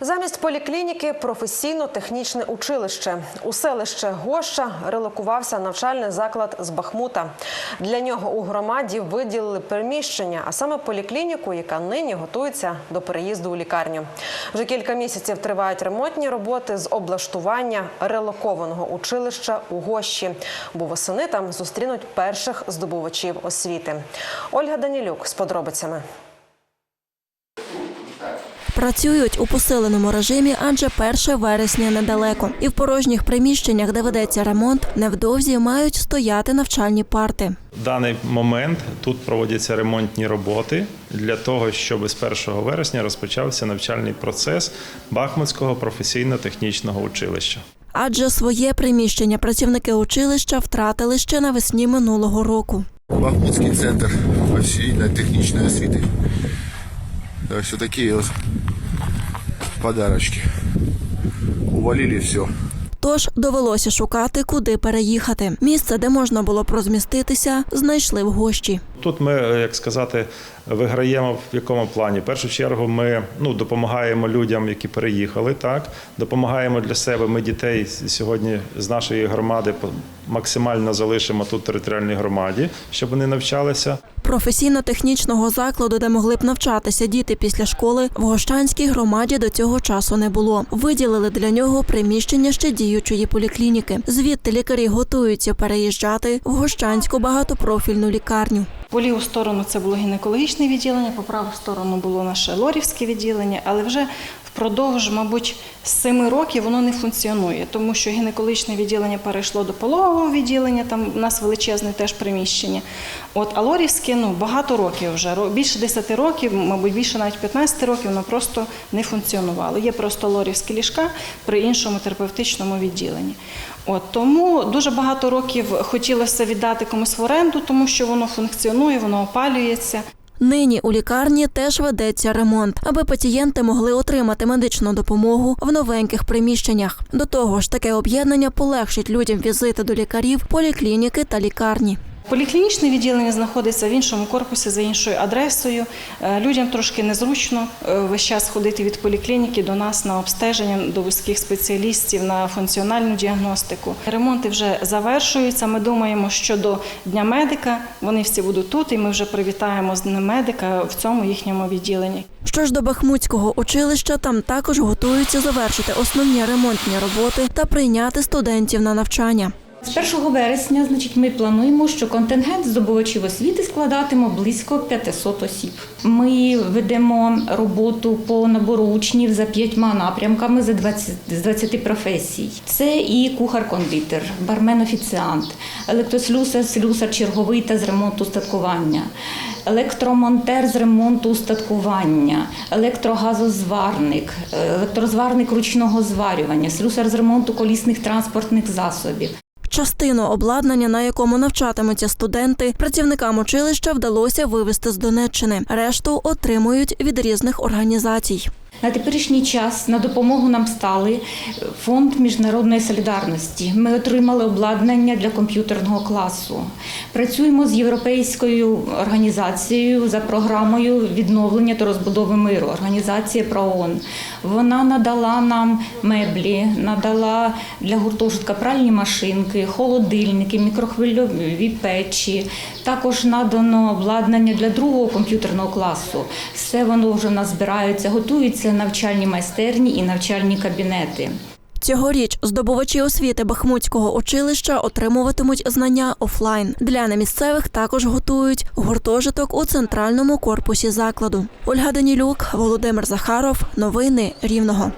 Замість поліклініки професійно-технічне училище. У селище Гоща релокувався навчальний заклад з Бахмута. Для нього у громаді виділили приміщення, а саме поліклініку, яка нині готується до переїзду у лікарню. Вже кілька місяців тривають ремонтні роботи з облаштування релокованого училища у Гощі, бо восени там зустрінуть перших здобувачів освіти. Ольга Данілюк з подробицями. Працюють у посиленому режимі, адже 1 вересня недалеко. І в порожніх приміщеннях, де ведеться ремонт, невдовзі мають стояти навчальні парти. В даний момент тут проводяться ремонтні роботи для того, щоб з 1 вересня розпочався навчальний процес Бахмутського професійно-технічного училища. Адже своє приміщення працівники училища втратили ще навесні минулого року. Бахмутский центр профессионально-техничной освіти. Так вот подарочки. Увалили все. Тож довелося шукати, куди переїхати. Місце, де можна було б розміститися, знайшли в гощі. Тут ми, е, як сказати, виграємо в якому плані. В першу чергу ми ну, допомагаємо людям, які переїхали, так допомагаємо для себе. Ми дітей сьогодні з нашої громади максимально залишимо тут територіальній громаді, щоб вони навчалися. Професійно-технічного закладу, де могли б навчатися діти після школи, в Гощанській громаді до цього часу не було. Виділили для нього приміщення ще діючої поліклініки. Звідти лікарі готуються переїжджати в Гощанську багатопрофільну лікарню. По ліву сторону це було гінекологічне відділення, по праву сторону було наше лорівське відділення, але вже впродовж, мабуть, семи років воно не функціонує, тому що гінекологічне відділення перейшло до пологового відділення, там у нас величезне теж приміщення. От, а лорівське ну, багато років вже, більше 10 років, мабуть, більше навіть 15 років, воно просто не функціонувало. Є просто лорівські ліжка при іншому терапевтичному відділенні. От, тому дуже багато років хотілося віддати комусь в оренду, тому що воно функціонує, воно опалюється. Нині у лікарні теж ведеться ремонт, аби пацієнти могли отримати медичну допомогу в новеньких приміщеннях. До того ж, таке об'єднання полегшить людям візити до лікарів, поліклініки та лікарні. Поліклінічне відділення знаходиться в іншому корпусі за іншою адресою. Е, Людям трошки незручно е, весь час ходити від поліклініки до нас на обстеження до вузьких спеціалістів на функціональну діагностику. Ремонти вже завершуються. Ми думаємо, що до Дня медика вони всі будуть тут, і ми вже привітаємо з Днем медика в цьому їхньому відділенні. Що ж до Бахмутського училища, там також готуються завершити основні ремонтні роботи та прийняти студентів на навчання. З 1 вересня, значить, ми плануємо, що контингент здобувачів освіти складатиме близько 500 осіб. Ми ведемо роботу по набору учнів за п'ятьма напрямками за 20, з 20 професій. Це і кухар-кондитер, бармен-офіціант, електрослюсар, слюсар черговий та з ремонту устаткування, електромонтер з ремонту устаткування, електрогазозварник, електрозварник ручного зварювання, слюсар з ремонту колісних транспортних засобів. Частину обладнання, на якому навчатимуться студенти, працівникам училища вдалося вивезти з Донеччини. Решту отримують від різних організацій. На теперішній час на допомогу нам стали фонд міжнародної солідарності. Ми отримали обладнання для комп'ютерного класу. Працюємо з європейською організацією за програмою відновлення та розбудови миру. Організація ПРООН. Вона надала нам меблі, надала для гуртожитка пральні машинки, холодильники, мікрохвильові печі. Також надано обладнання для другого комп'ютерного класу. Все воно вже в нас збирається, готуються навчальні майстерні і навчальні кабінети. Цьогоріч здобувачі освіти Бахмутського училища отримуватимуть знання офлайн. Для немісцевих також готують гуртожиток у центральному корпусі закладу. Ольга Данілюк, Володимир Захаров. Новини Рівного.